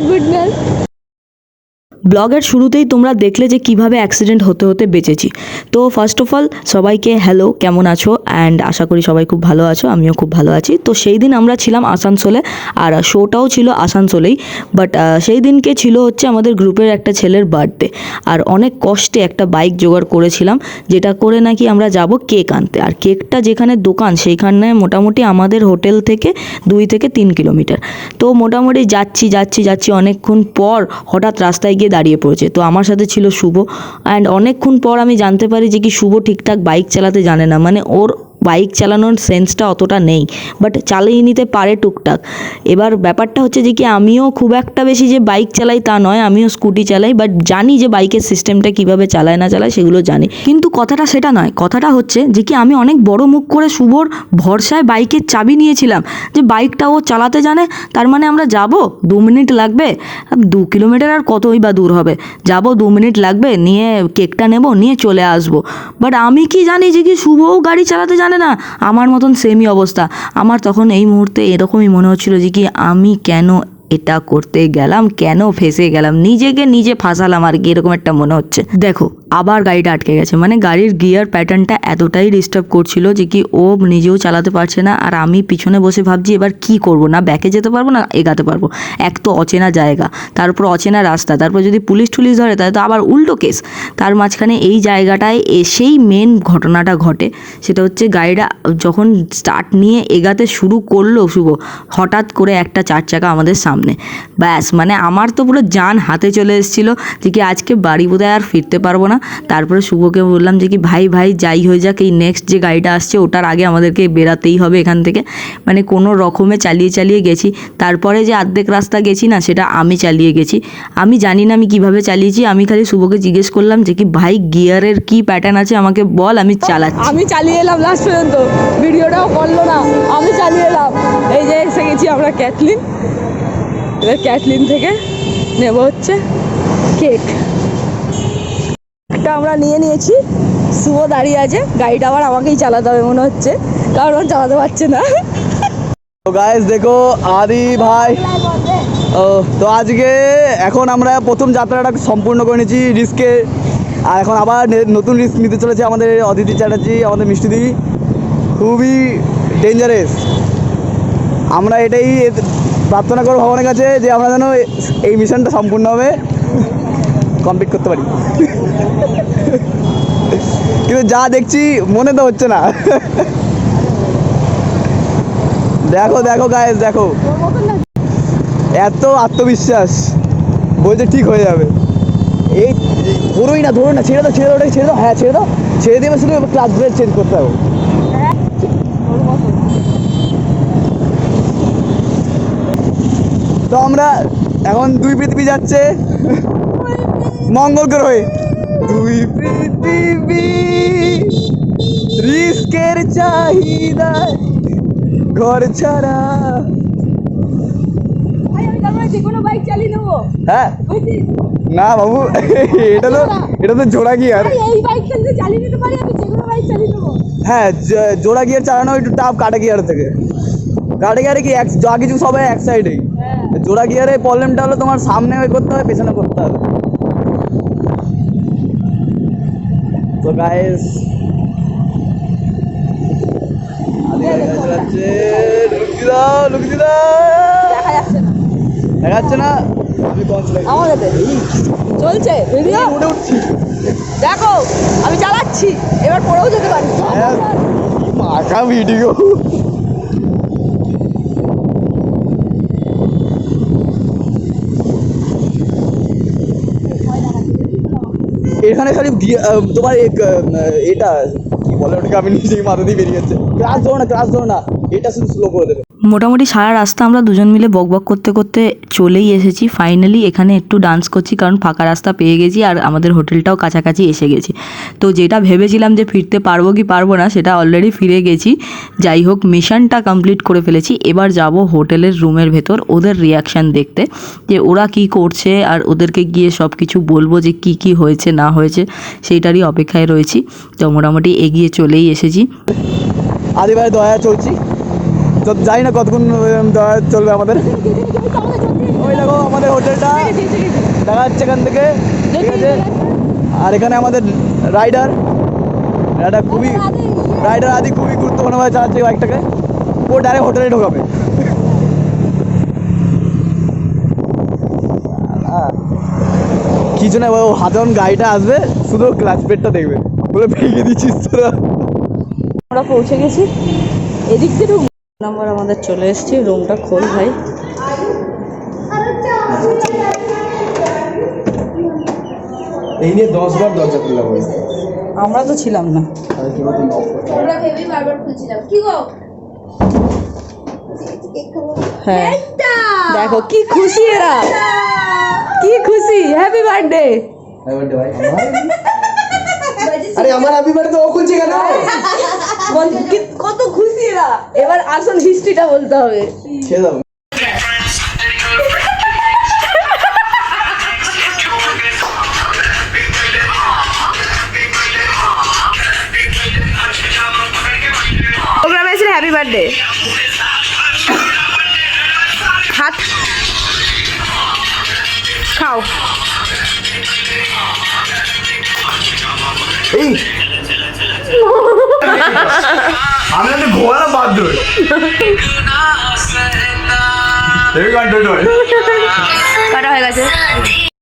goodness. ব্লগের শুরুতেই তোমরা দেখলে যে কীভাবে অ্যাক্সিডেন্ট হতে হতে বেঁচেছি। তো ফার্স্ট অফ অল সবাইকে হ্যালো কেমন আছো? অ্যান্ড আশা করি সবাই খুব ভালো আছো, আমিও খুব ভালো আছি। তো সেই দিন আমরা ছিলাম আসানসোলে, আর শোটাও ছিল আসানসোলেই। বাট সেই দিনকে ছিল হচ্ছে আমাদের গ্রুপের একটা ছেলের বার্থডে আর অনেক কষ্টে একটা বাইক জোগাড় করেছিলাম, যেটা করে নাকি আমরা যাব কেক আনতে। আর কেকটা যেখানে দোকান, সেইখানে মোটামুটি আমাদের হোটেল থেকে দুই থেকে তিন কিলোমিটার। তো মোটামুটি যাচ্ছি যাচ্ছি যাচ্ছি অনেকক্ষণ পর হঠাৎ রাস্তায় গিয়ে দাঁড়িয়ে পড়েছে। তো আমার সাথে ছিল শুভ। অ্যান্ড অনেকক্ষণ পর আমি জানতে পারি যে কি শুভ ঠিকঠাক বাইক চালাতে জানে না। মানে ওর বাইক চালানোর সেন্সটা অতটা নেই বাট চালিয়ে নিতে পারে টুকটাক। এবার ব্যাপারটা হচ্ছে যে কি, আমিও খুব একটা বেশি যে বাইক চালাই তা নয়, আমিও স্কুটি চালাই বাট জানি যে বাইকের সিস্টেমটা কীভাবে চালায় না চালায় সেগুলো জানি। কিন্তু কথাটা সেটা নয়, কথাটা হচ্ছে যে কি, আমি অনেক বড় মুখ করে শুভর ভরসায় বাইকের চাবি নিয়েছিলাম, যে বাইকটা ও চালাতে জানে, তার মানে আমরা যাব, দু মিনিট লাগবে, দু কিলোমিটার আর কতই বা দূর হবে, যাব দু মিনিট লাগবে, নিয়ে কেকটা নেব, নিয়ে চলে আসব। বাট আমি কি জানি যে কি, শুভও গাড়ি চালাতে জানে না, আমার মতন সেমই অবস্থা। আমার তখন এই মুহূর্তে এরকমই মনে হচ্ছিল যে কি আমি কেন এটা করতে গেলাম, কেন ফেসে গেলাম? নিজেকে নিজে ফাঁসালাম আর কি, এরকম একটা মনে হচ্ছে। দেখো আবার গাড়িটা আটকে গেছে। মানে গাড়ির গিয়ার প্যাটার্নটা এতটাই ডিস্টার্ব করছিল যে কি ও নিজেও চালাতে পারছে না। আর আমি পিছনে বসে ভাবছি, এবার কি করব? না ব্যাকে যেতে পারব, না এগাতে পারব? এক তো অচেনা জায়গা তারপর অচেনা রাস্তা। তারপর যদি পুলিশ টুলিশ ধরে, তাহলে তো আবার উল্টো কেস তার মাঝখানে এই জায়গাটায় এসেই মেন ঘটনাটা ঘটে। সেটা হচ্ছে গাড়িটা যখন স্টার্ট নিয়ে এগাতে শুরু করল শুভ, হঠাৎ করে একটা চার চাকা আমাদের সামনে। ব্যাস মানে আমার তো পুরো যান হাতে চলে এসেছিল যে কি আজকে বাড়ি বোধহয় আর ফিরতে পারব না। তারপরে শুভকে বললাম যে কি, ভাই ভাই, যাই হয়ে যাক, এই নেক্সট যে গাড়িটা আসছে, ওটার আগে আমাদেরকে বেরাতেই হবে এখান থেকে। মানে কোনো রকমে চালিয়ে চালিয়ে গেছি। তারপরে যে অর্ধেক রাস্তা গেছি না, সেটা আমি চালিয়ে গেছি। আমি জানি না আমি কীভাবে চালিয়েছি, আমি খালি শুভকে জিজ্ঞেস করলাম যে কি, ভাই, গিয়ারের কি প্যাটার্ন আছে, আমাকে বল, আমি চালাচ্ছি। আমি চালিয়ে এলাম লাস্ট পর্যন্ত। ভিডিওটাও করল না, আমি চালিয়ে এলাম। এই যে এসে গেছি আমরা ক্যাথলিন এবার ক্যাথলিন থেকে নেব হচ্ছে কেক আমরা নিয়ে নিয়েছি। শুভ দাঁড়িয়ে আছে, গাড়িটা আবার আমাকেই চালাতে হবে মনে হচ্ছে। কারণ চালাতে পারছে না। তো গাইস দেখো, আদি ভাই, ও, তো আজকে এখন আমরা প্রথম যাত্রাটা সম্পূর্ণ করে নিয়েছি রিস্কে। আর এখন আবার নতুন রিস্ক নিতে চলেছে আমাদের অদিতি চ্যাটার্জি, আমাদের মিষ্টি দিদি। খুবই ডেঞ্জারাস আমরা এটাই প্রার্থনা করব ভগবানের কাছে যে আমরা যেন এই মিশনটা সম্পূর্ণভাবে কমপ্লিট করতে পারি। কিন্তু যা দেখছি মনে তো হচ্ছে না। দেখো দেখো গায়েস দেখো। এত আত্মবিশ্বাস বলছে ঠিক হয়ে যাবে। এই ধরোই না, ধরো না, ছেড়ে দাও ছেড়ে দাও, ওটাকে ছেড়ে দাও হ্যাঁ ছেড়ে দাও। ছেড়ে দিয়ে শুধু ক্লাস ব্রেক চেঞ্জ করতে হবে। তো আমরা এখন দুই পৃথিবী যাচ্ছে। মঙ্গল গ্রহে। দুই পৃথিবী রিস্কের চাহিদায় ঘর ছাড়া। যে কোনো বাইক চালিয়ে নেব হ্যাঁ। না বাবু এটা তো এটা তো জোড়া গিয়ার এই বাইকটা যদি চালিয়ে নিতে পারি আমি যে কোনো বাইক চালিয়ে নেব হ্যাঁ জোড়া গিয়ার চালানো একটু টাফ কাটা গিয়ার থেকে। কাটা গিয়ারে কি এক যা কিছু সবাই এক সাইডেই জোড়া গিয়ারে প্রবলেমটা হলো তোমার সামনে ওই করতে হবে পেছনে করতে হবে। তো গাইস লুকি দাও লুকি দাও দেখা যাচ্ছে না। দেখা যাচ্ছে না? আমি কনসুলেট আমাদের চলছে ভিডিও দেখো আমি চালাচ্ছি এবার পড়েও যেতে পারি। হ্যাঁ, মাখা ভিডিও এখানে খালি তোমার এটা, কি বলে ওটাকে, আমি নিজেই মাথা দিয়ে বেরিয়ে যাচ্ছে। ক্লাস ধরো না ক্লাস ধরো না, এটা শুধু স্লো করে দেবে। মোটামুটি সারা রাস্তা আমরা দুজন মিলে বকবক করতে করতে চলেই এসেছি। ফাইনালি এখানে একটু ডান্স করছি কারণ ফাঁকা রাস্তা পেয়ে গেছি আর আমাদের হোটেলটাও কাছাকাছি এসে গেছি। তো যেটা ভেবেছিলাম যে ফিরতে পারব কি পারব না সেটা অলরেডি ফিরে গেছি। যাই হোক, মিশনটা কমপ্লিট করে ফেলেছি। এবার যাব হোটেলের রুমের ভেতর ওদের রিয়াকশান দেখতে, যে ওরা কি করছে আর ওদেরকে গিয়ে সব কিছু বলব যে কি কি হয়েছে, না হয়েছে, সেইটারই অপেক্ষায় রয়েছি। তো মোটামুটি এগিয়ে চলেই এসেছি। আদিবার দয়া চলছি। তো জানি না কতক্ষণ চলবে আমাদের। ওই দেখো আমাদের হোটেলটা। দেখা যাচ্ছে এখান থেকে। ঠিক আছে? আর এখানে আমাদের রাইডার। রাইডার খুবই রাইডার আদি খুবই গুরুত্বপূর্ণভাবে চালাচ্ছে বাইকটাকে। ও ডাইরেক্ট হোটেলে ঢোকাবে। কিছু না ও হাতে যখন গাড়িটা আসবে, শুধু ক্লাস প্লেটটা দেখবে। বলে ভেঙে দিচ্ছিস তোরা। আমরা পৌঁছে গেছি। এদিক রুম নাম্বার আমাদের চলে এসেছি রুমটা খোল ভাই। এই নিয়ে দশ বার দরজা খুললাম আমরা তো ছিলাম না। আমরা ভেবেই বারবার খুলছিলাম। কি গো? হ্যাঁ। দেখো কি খুশি এরা। কি খুশি। হ্যাপি বার্থডে আরে আমার হ্যাপি বার্থডে ও খুলছে কেন? কত এবার আসল হিস্ট্রিটা বলতে হবে। হ্যাপি বার্থডে হাত। খাও। এই আমি একটা ঘোরানো বাধ্য এই গানটা কাটা হয়ে গেছে